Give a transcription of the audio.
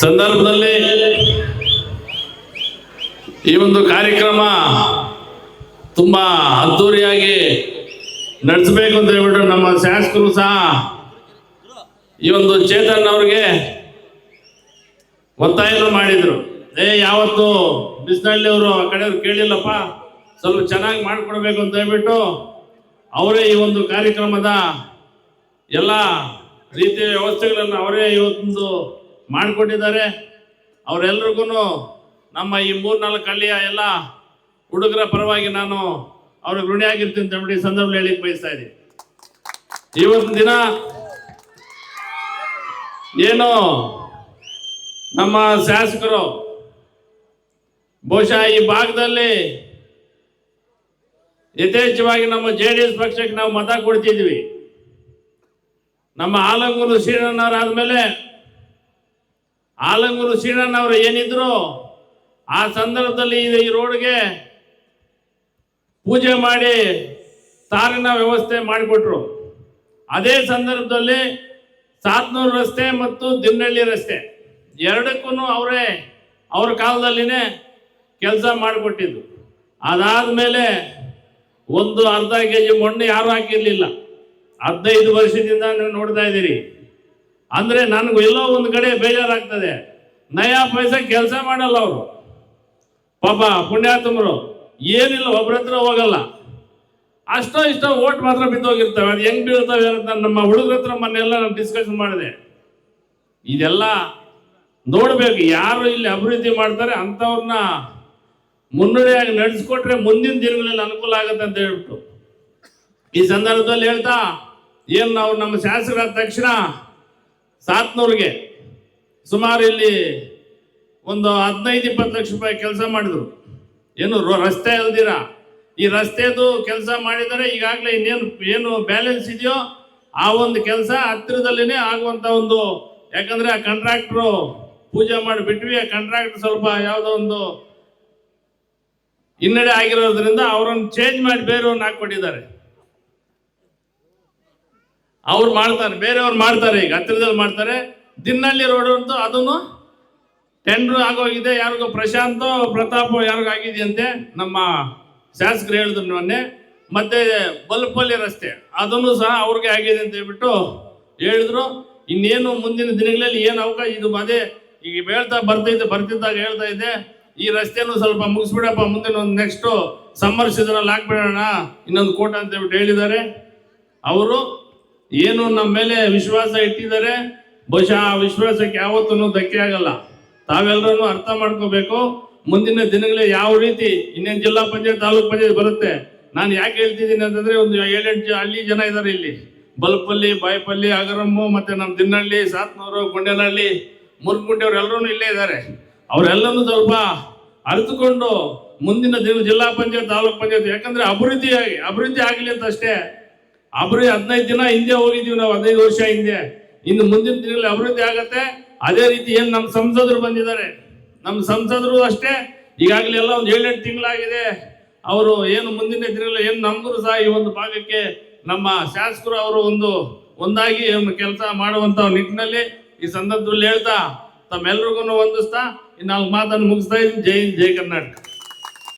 ಸಂದರ್ಭದಲ್ಲಿ ಈ ಒಂದು ಕಾರ್ಯಕ್ರಮ ತುಂಬಾ ಅದ್ದೂರಿಯಾಗಿ ನಡೆಸಬೇಕು ಅಂತ ಹೇಳ್ಬಿಟ್ಟು ನಮ್ಮ ಶಾಸಕರು ಸಹ ಈ ಒಂದು ಚೇತನ್ ಅವ್ರಿಗೆ ಒತ್ತಾಯ ಮಾಡಿದ್ರು. ಏ, ಯಾವತ್ತು ಬಿಸ್ನಳ್ಳಿ ಅವರು ಆ ಕಡೆಯವ್ರು ಕೇಳಿಲ್ಲಪ್ಪ, ಸ್ವಲ್ಪ ಚೆನ್ನಾಗಿ ಮಾಡ್ಕೊಡ್ಬೇಕು ಅಂತ ಹೇಳ್ಬಿಟ್ಟು ಅವರೇ ಈ ಒಂದು ಕಾರ್ಯಕ್ರಮದ ಎಲ್ಲ ರೀತಿಯ ವ್ಯವಸ್ಥೆಗಳನ್ನು ಅವರೇ ಇವತ್ತೊಂದು ಮಾಡಿಕೊಟ್ಟಿದ್ದಾರೆ ಅವರೆಲ್ರಿಗೂ ನಮ್ಮ ಈ ಮೂರ್ನಾಲ್ಕು ಹಳ್ಳಿಯ ಎಲ್ಲ ಹುಡುಗರ ಪರವಾಗಿ ನಾನು ಅವ್ರಿಗೆ ಋಣಿಯಾಗಿರ್ತೀನಿ ಅಂತ ಹೇಳ್ಬಿಟ್ಟು ಈ ಸಂದರ್ಭದಲ್ಲಿ ಹೇಳಿಕ್ ಬಯಸ್ತಾ ಇದ್ದೀನಿ. ಇವತ್ತಿನ ದಿನ ಏನು ನಮ್ಮ ಶಾಸಕರು ಬಹುಶಃ ಈ ಭಾಗದಲ್ಲಿ ಯಥೇಚ್ಛವಾಗಿ ನಮ್ಮ ಜೆ ಡಿ ಎಸ್ ಪಕ್ಷಕ್ಕೆ ನಾವು ಮತ ಕೊಡ್ತಿದ್ವಿ. ನಮ್ಮ ಆಲಂಗೂರು ಶ್ರೀರಣ್ಣವ್ರು ಮೇಲೆ ಆಲಂಗೂರು ಶ್ರೀರಣ್ಣವರು ಏನಿದ್ರು ಆ ಸಂದರ್ಭದಲ್ಲಿ ಈ ರೋಡ್ಗೆ ಪೂಜೆ ಮಾಡಿ ಸಾರಿನ ವ್ಯವಸ್ಥೆ ಮಾಡಿಕೊಟ್ರು. ಅದೇ ಸಂದರ್ಭದಲ್ಲಿ ಸಾತ್ನೂರು ರಸ್ತೆ ಮತ್ತು ದಿನ್ನಳ್ಳಿ ರಸ್ತೆ ಎರಡಕ್ಕೂ ಅವರೇ ಅವ್ರ ಕಾಲದಲ್ಲಿನೇ ಕೆಲಸ ಮಾಡಿಕೊಟ್ಟಿದ್ರು ಅದಾದ ಮೇಲೆ ಒಂದು ಅರ್ಧ ಕೆ ಜಿ ಮಣ್ಣು ಯಾರು ಹಾಕಿರ್ಲಿಲ್ಲ. ಹದಿನೈದು ವರ್ಷದಿಂದ ನೀವು ನೋಡ್ತಾ ಇದ್ದೀರಿ. ಅಂದ್ರೆ ನನಗೆ ಎಲ್ಲೋ ಒಂದು ಕಡೆ ಬೇಜಾರಾಗ್ತದೆ. ನಯಾ ಪೈಸ ಕೆಲಸ ಮಾಡಲ್ಲ ಅವರು. ಪಾಪ ಪುಣ್ಯಾತ್ಮರು, ಏನಿಲ್ಲ ಒಬ್ಬರ ಹತ್ರ ಹೋಗಲ್ಲ. ಅಷ್ಟೋ ಇಷ್ಟೋ ಓಟ್ ಮಾತ್ರ ಬಿದ್ದೋಗಿರ್ತವೆ. ಅದು ಹೆಂಗ್ ಬೀಳ್ತವೆ ಅಂತ ನಮ್ಮ ಹುಡುಗರ ಹತ್ರ ಮೊನ್ನೆಲ್ಲ ನಾನು ಡಿಸ್ಕಷನ್ ಮಾಡಿದೆ. ಇದೆಲ್ಲ ನೋಡಬೇಕು, ಯಾರು ಇಲ್ಲಿ ಅಭಿವೃದ್ಧಿ ಮಾಡ್ತಾರೆ ಅಂಥವ್ರನ್ನ ಮುನ್ನಡೆಯಾಗಿ ನಡೆಸ್ಕೊಟ್ರೆ ಮುಂದಿನ ದಿನಗಳಲ್ಲಿ ಅನುಕೂಲ ಆಗುತ್ತೆ ಅಂತ ಹೇಳ್ಬಿಟ್ಟು. ಈ ಸಂದರ್ಭದಲ್ಲಿ ಹೇಳ್ತಾ, ಏನು ನಾವು ನಮ್ಮ ಶಾಸಕರಾದ ತಕ್ಷಣ ಸಾತ್ನೂರಿಗೆ ಸುಮಾರು ಇಲ್ಲಿ ಒಂದು ಹದಿನೈದು, ಇಪ್ಪತ್ತು ಲಕ್ಷ ರೂಪಾಯಿ ಕೆಲಸ ಮಾಡಿದ್ರು. ಏನು ರಸ್ತೆ ಅಲ್ದಿರ? ಈ ರಸ್ತೆದು ಕೆಲಸ ಮಾಡಿದರೆ ಈಗಾಗಲೇ ಇನ್ನೇನು, ಏನು ಬ್ಯಾಲೆನ್ಸ್ ಇದೆಯೋ ಆ ಒಂದು ಕೆಲಸ ಹತ್ತಿರದಲ್ಲಿನೇ ಆಗುವಂತ ಒಂದು, ಯಾಕಂದ್ರೆ ಆ ಕಾಂಟ್ರಾಕ್ಟ್ರು ಪೂಜೆ ಮಾಡಿ ಬಿಟ್ವಿ ಆ ಕಾಂಟ್ರಾಕ್ಟ್ ಸ್ವಲ್ಪ ಯಾವುದೋ ಒಂದು ಹಿನ್ನಡೆ ಆಗಿರೋದ್ರಿಂದ ಅವರನ್ನು ಚೇಂಜ್ ಮಾಡಿ ಬೇರೆಯವ್ರನ್ನ ಹಾಕೊಟ್ಟಿದ್ದಾರೆ ಅವ್ರು ಮಾಡ್ತಾರೆ, ಬೇರೆಯವ್ರು ಮಾಡ್ತಾರೆ ಈಗ, ಹತ್ತಿರದಲ್ಲಿ ಮಾಡ್ತಾರೆ. ದಿನ್ನಳ್ಳಿ ರೋಡ್ ಅದನ್ನು ಟೆಂಡ್ರು ಆಗೋಗಿದೆ, ಯಾರಿಗೋ ಪ್ರಶಾಂತ್, ಪ್ರತಾಪ್ ಯಾರಿಗೋ ಆಗಿದೆಯಂತೆ ನಮ್ಮ ಶಾಸಕರು ಹೇಳಿದ್ರು ಮೊನ್ನೆ. ಮತ್ತೆ ಬಲ್ಪಲ್ಲಿ ರಸ್ತೆ ಅದನ್ನು ಸಹ ಅವ್ರಿಗೆ ಆಗಿದೆ ಅಂತ ಹೇಳ್ಬಿಟ್ಟು ಹೇಳಿದ್ರು. ಇನ್ನೇನು ಮುಂದಿನ ದಿನಗಳಲ್ಲಿ ಏನು ಅವಕಾಶ, ಇದು ಅದೇ ಈಗ ಹೇಳ್ತಾ ಬರ್ತೈತೆ ಬರ್ತಿದ್ದಾಗ ಹೇಳ್ತಾ ಇದ್ದೆ ಈ ರಸ್ತೆನೂ ಸ್ವಲ್ಪ ಮುಗಿಸ್ಬಿಡಪ್ಪ, ಮುಂದಿನ ಒಂದು ನೆಕ್ಸ್ಟು ಸಮ್ಮರ್ ಸೀಸನಲ್ಲಿ ಹಾಕ್ಬಿಡೋಣ, ಇನ್ನೊಂದು ಕೋಟ ಅಂತ ಹೇಳ್ಬಿಟ್ಟು ಹೇಳಿದ್ದಾರೆ. ಅವರು ಏನು ನಮ್ಮ ಮೇಲೆ ವಿಶ್ವಾಸ ಇಟ್ಟಿದ್ದಾರೆ, ಬಹುಶಃ ಆ ವಿಶ್ವಾಸಕ್ಕೆ ಯಾವತ್ತೂ ಧಕ್ಕೆ ಆಗಲ್ಲ. ತಾವೆಲ್ಲರೂ ಅರ್ಥ ಮಾಡ್ಕೋಬೇಕು. ಮುಂದಿನ ದಿನಗಳಲ್ಲಿ ಯಾವ ರೀತಿ ಇನ್ನೇನು ಜಿಲ್ಲಾ ಪಂಚಾಯತ್, ತಾಲೂಕ್ ಪಂಚಾಯತ್ ಬರುತ್ತೆ? ನಾನು ಯಾಕೆ ಹೇಳ್ತಿದ್ದೀನಿ ಅಂತಂದ್ರೆ ಒಂದು ಏಳೆಂಟು ಹಳ್ಳಿ ಜನ ಇದ್ದಾರೆ ಇಲ್ಲಿ. ಬಲ್ಪಲ್ಲಿ, ಬಾಯ್ಪಲ್ಲಿ, ಅಗರಮ್ಮು, ಮತ್ತೆ ನಮ್ಮ ದಿನ್ನಹಳ್ಳಿ ಸಾತ್ನೂರು, ಗೊಂಡೇನಹಳ್ಳಿ ಅವ್ರು ಅವರೆಲ್ಲರೂ ಇಲ್ಲೇ ಇದ್ದಾರೆ. ಅವರೆಲ್ಲರೂ ಸ್ವಲ್ಪ ಅರಿತುಕೊಂಡು ಮುಂದಿನ ದಿನ ಜಿಲ್ಲಾ ಪಂಚಾಯತ್, ತಾಲೂಕ್ ಪಂಚಾಯತ್, ಯಾಕಂದ್ರೆ ಅಭಿವೃದ್ಧಿ ಆಗಿ ಅಭಿವೃದ್ಧಿ ಆಗಲಿ ಅಂತ ಅಷ್ಟೇ. ಅಭಿವೃದ್ಧಿ ಹದಿನೈದು ದಿನ ಹಿಂದೆ ಹೋಗಿದ್ದೀವಿ ನಾವು, ಹದಿನೈದು ವರ್ಷ ಹಿಂದೆ. ಇನ್ನು ಮುಂದಿನ ದಿನಗಳಲ್ಲಿ ಅಭಿವೃದ್ಧಿ ಆಗತ್ತೆ. ಅದೇ ರೀತಿ ಏನು ನಮ್ಮ ಸಂಸದರು ಬಂದಿದ್ದಾರೆ. ನಮ್ಮ ಸಂಸದರು ಅಷ್ಟೇ. ಈಗಾಗಲೇ ಎಲ್ಲ ಒಂದು ಏಳೆಂಟು ತಿಂಗಳಾಗಿದೆ. ಅವರು ಏನು ಮುಂದಿನ ದಿನಗಳಲ್ಲಿ ಏನು ನಂಬರು ಸಹ ಈ ಒಂದು ಭಾಗಕ್ಕೆ ನಮ್ಮ ಶಾಸಕರು ಅವರು ಒಂದು ಒಂದಾಗಿ ಒಂದು ಕೆಲಸ ಮಾಡುವಂತ ನಿಟ್ಟಿನಲ್ಲಿ ಈ ಸಂದರ್ಭದಲ್ಲಿ ಹೇಳ್ತಾ, ತಮ್ಮೆಲ್ರಿಗೂ ವಂದಿಸ್ತಾ ಇನ್ನು ನಾಲ್ಕು ಮಾತನ್ನು ಮುಗಿಸ್ತಾ ಇದ್ದೀನಿ. ಜೈ ಜೈ ಕರ್ನಾಟಕ.